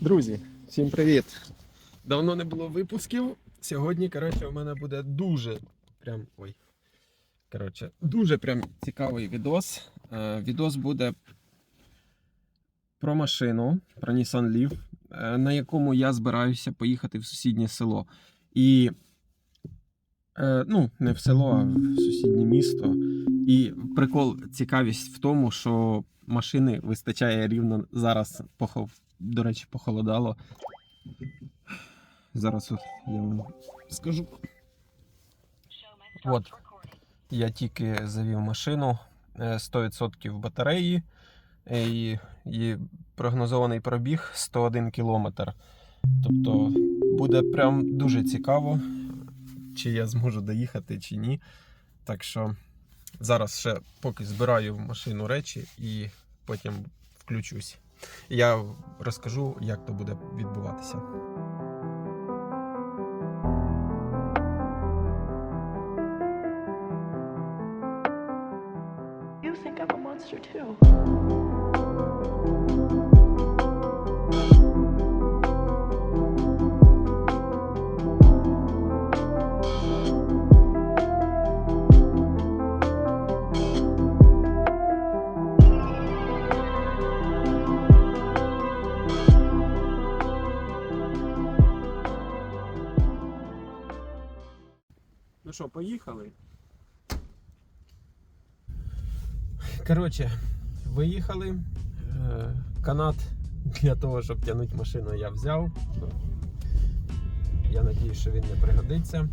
Друзі, всім привіт! Давно не було випусків. Сьогодні, коротше, у мене буде дуже прям. Ой. Коротше, дуже прям цікавий відос. Е, відос буде про машину, про Nissan Leaf, е, на якому я збираюся поїхати в сусіднє село. І. Е, ну, не в село, а в сусіднє місто. І прикол, цікавість в тому, що машини вистачає рівно зараз, похо- до речі, похолодало. Зараз от я вам скажу. От, я тільки завів машину е, 100% батареї е, і, і прогнозований пробіг 101 кілометр. Тобто буде прям дуже цікаво, чи я зможу доїхати, чи ні. Так що зараз ще поки збираю в машину речі і потім включусь. Я розкажу, як то буде відбуватися. You think I'm a monster too. Ну що, поїхали? Коротше, виїхали. Е, Канат для того, щоб тягнути машину, я взяв. Ну, Я надію, що він не пригодиться. Е,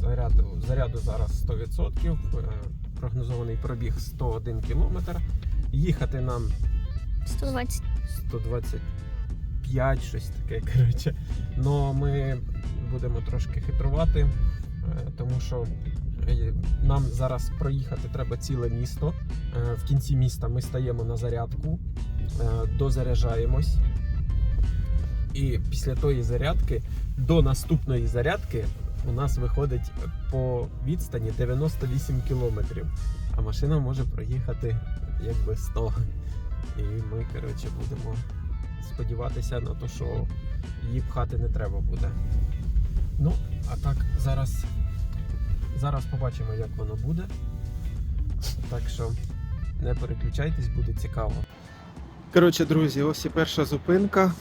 Заряду, заряду зараз 100%. е, Прогнозований пробіг 101 км. Їхати нам 120. 125, щось таке, коротше. Но ми будемо трошки хитрувати, тому що е, нам зараз проїхати треба ціле місто. Е, В кінці міста ми стаємо на зарядку, е, дозаряджаємось. І після тої зарядки до наступної зарядки у нас виходить по відстані 98 кілометрів. А машина може проїхати якби 100. І ми, коротше, будемо сподіватися на те, що її пхати не треба буде. Ну, а так, зараз, зараз побачимо, як воно буде. Так що не переключайтесь, буде цікаво. Коротше, друзі, ось і перша зупинка.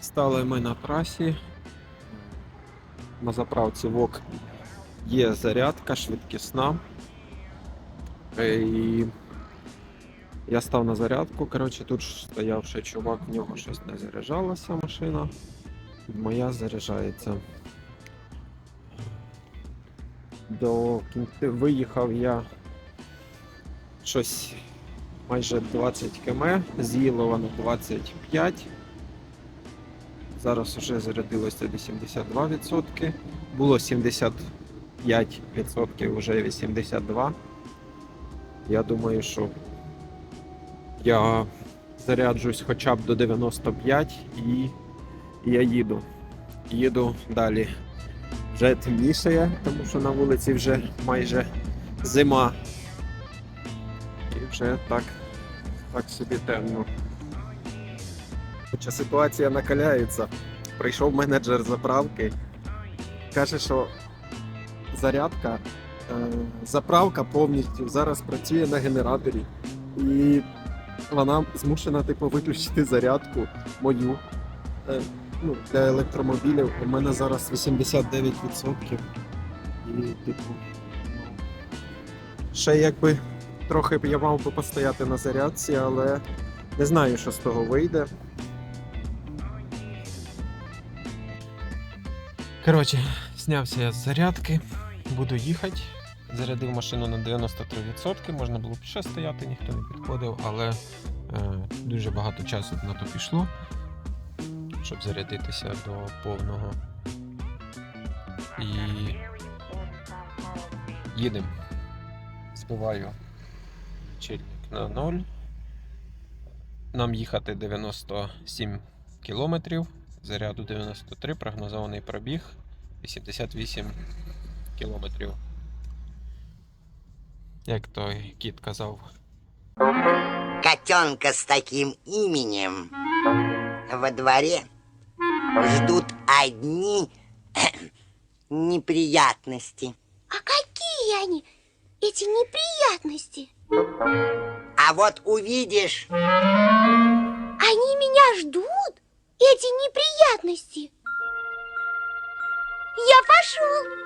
Стали ми на трасі. На заправці ВОК є зарядка швидкісна. Е, І я став на зарядку. Коротше, тут стояв ще чувак, в нього щось не заряджалася машина. Моя заряджається. До кінця виїхав я щось майже 20 км, з'їло на 25. Зараз вже зарядилося 82%. Було 75%, вже 82%. Я думаю, що я заряджусь хоча б до 95 і, і я їду. Їду далі. Вже темнішає, тому що на вулиці вже майже зима. І вже так, так собі темно. Хоча ситуація накаляється. Прийшов менеджер заправки, каже, що зарядка, е, заправка повністю зараз працює на генераторі. І вона змушена типу, виключити зарядку мою. Ну, для електромобілів у мене зараз 89%. І, типу, ще якби трохи я мав би постояти на зарядці, але не знаю, що з того вийде. Коротше, знявся я з зарядки, буду їхати. Зарядив машину на 93%, можна було б ще стояти, ніхто не підходив, але е, дуже багато часу на то пішло, щоб зарядитися до повного. І їдемо. Збиваю чільник на 0. Нам їхати 97 кілометрів, заряду 93, прогнозований пробіг 88 кілометрів. Як той кіт казав. котенка с таким именем во дворе ждут одни неприятности. А какие они, эти неприятности? А вот увидишь, Они меня ждут, эти неприятности. Я пошел.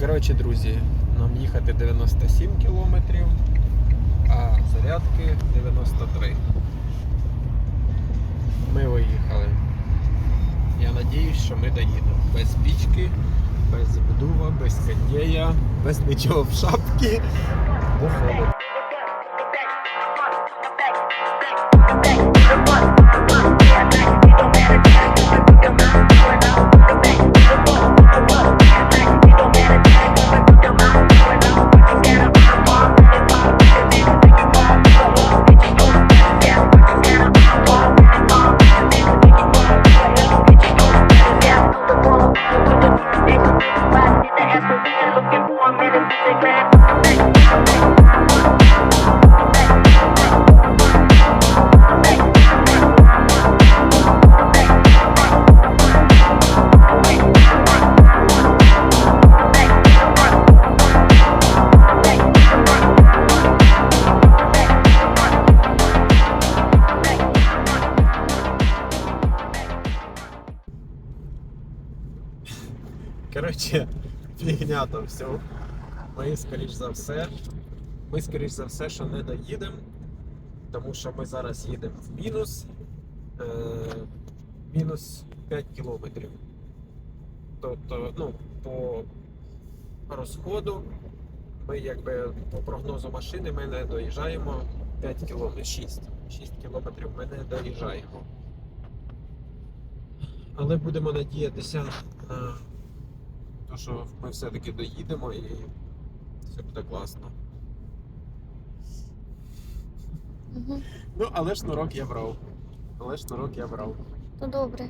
Коротше, друзі, нам їхати 97 кілометрів, а зарядки 93. Ми виїхали. Я надіюсь, що ми доїдемо. Без пічки, без бдува, без кондея, без нічого в шапці. Бо фігня все. Ми, скоріш за все, ми, скоріш за все, що не доїдемо, тому що ми зараз їдемо в мінус, е, мінус 5 кілометрів. Тобто, ну, по розходу, ми якби по прогнозу машини ми не доїжджаємо 5 кілометрів, 6. 6 кілометрів ми не доїжджаємо. Але будемо надіятися на то, що ми все-таки доїдемо і все буде класно. Ну, але шнурок я брав. Але шнурок я брав. Ну добре.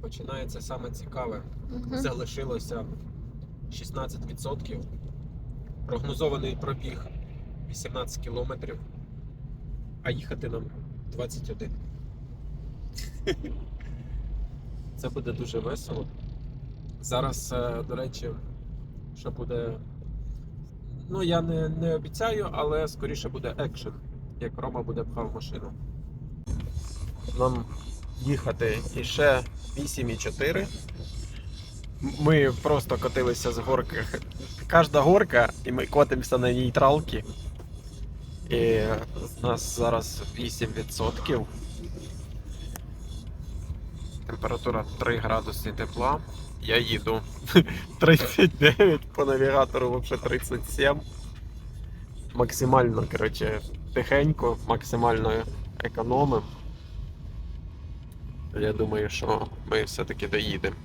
Починається саме цікаве. Угу. Залишилося 16%. Прогнозований пробіг 18 кілометрів, а їхати нам 21. Це буде дуже весело. Зараз, е, до речі, що буде. Ну, я не, не обіцяю, але скоріше буде екшен, як Рома буде пхав машину. Нам їхати іще 8,4. Ми просто котилися з горки. Кожна горка, і ми котимося на нейтралки. І у нас зараз 8%. Температура 3 градуси тепла. Я їду 39 по навігатору, взагалі 37. Максимально, коротше, тихенько, максимально економимо. Я думаю, що ми все-таки доїдемо.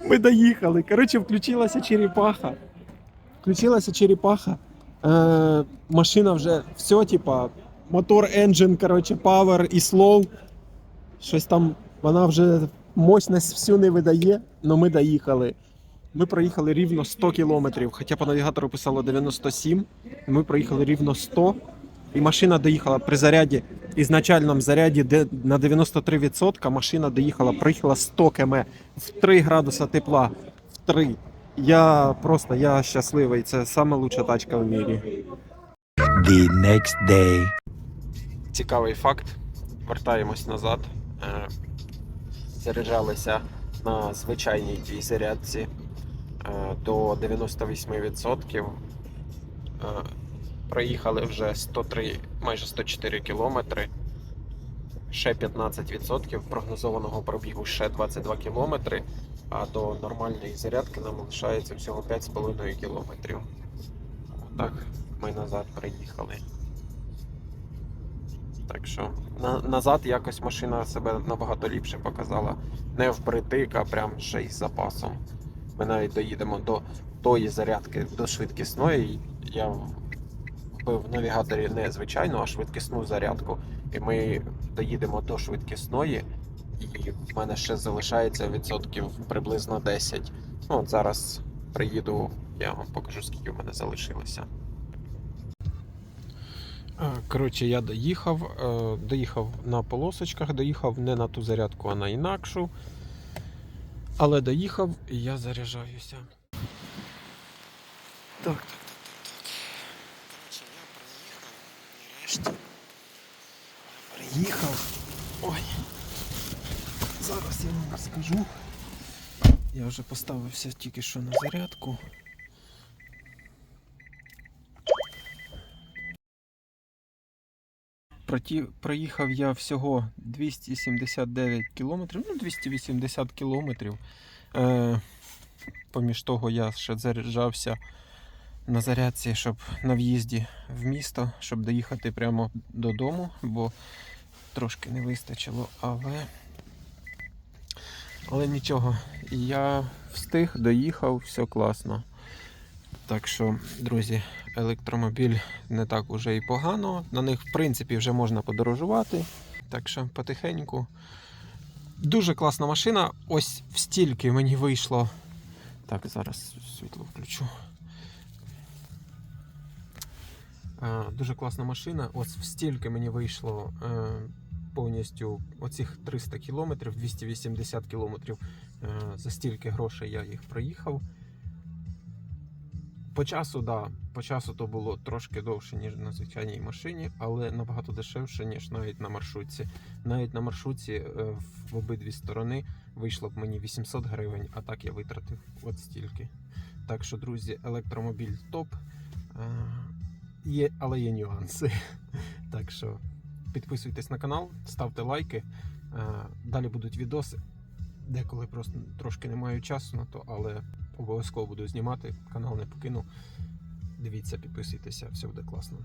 Ми доїхали. Коротше, включилася черепаха. Включилася черепаха. Е, машина вже все, типа, мотор, енджин, коротше, павер і слоу. Щось там, вона вже мощність всю не видає, але ми доїхали. Ми проїхали рівно 100 кілометрів, хоча по навігатору писало 97. Ми проїхали рівно 100. І машина доїхала при заряді, ізначальному заряді де на 93% машина доїхала, проїхала 100 км в 3 градуса тепла. В 3. Я просто я щасливий. Це лучша тачка в мірі. The next day. Цікавий факт. Вертаємось назад. Е, Заряджалися на звичайній тій зарядці е, до 98%. Е, Проїхали вже 103, майже 104 кілометри. Ще 15% прогнозованого пробігу ще 22 кілометри, а до нормальної зарядки нам лишається всього 5,5 кілометрів. Так, ми назад приїхали. Так що на, назад якось машина себе набагато ліпше показала. Не впритик, а прям ще й з запасом. Ми навіть доїдемо до тої зарядки, до швидкісної. Я вбив в навігаторі не звичайну, а швидкісну зарядку. І ми доїдемо до швидкісної, і в мене ще залишається відсотків приблизно 10. Ну, от зараз приїду Я вам покажу, скільки в мене залишилося. Е, Коротше, я доїхав, е, доїхав на полосочках, доїхав не на ту зарядку, а на інакшу. Але доїхав і я заряджаюся. Так, так, так, так, так. Коротше, я приїхав нарешті. Я приїхав. Ой. Зараз я вам скажу. Я вже поставився тільки що на зарядку. Проїхав я всього 279 кілометрів, ну 280 кілометрів. Е... Поміж того я ще заряджався на зарядці, щоб на в'їзді в місто, щоб доїхати прямо додому, бо трошки не вистачило, але. Але нічого, я встиг, доїхав, все класно. Так що, друзі, електромобіль не так уже і погано. На них, в принципі, вже можна подорожувати. Так що потихеньку. Дуже класна машина. Ось в стільки мені вийшло. Так, зараз світло включу. Е, Дуже класна машина. Ось в стільки мені вийшло е, повністю оцих 300 кілометрів, 280 кілометрів. Е, За стільки грошей я їх проїхав. По часу, да, по часу то було трошки довше, ніж на звичайній машині, але набагато дешевше, ніж навіть на маршрутці. Навіть на маршрутці е, в обидві сторони вийшло б мені 800 гривень, а так я витратив от стільки. Так що, друзі, електромобіль топ. Е, Є, але є нюанси. Так що підписуйтесь на канал, ставте лайки. Е, Далі будуть відоси. Деколи просто трошки не маю часу на то, але обов'язково буду знімати. Канал не покину. Дивіться, підписуйтеся, все буде класно.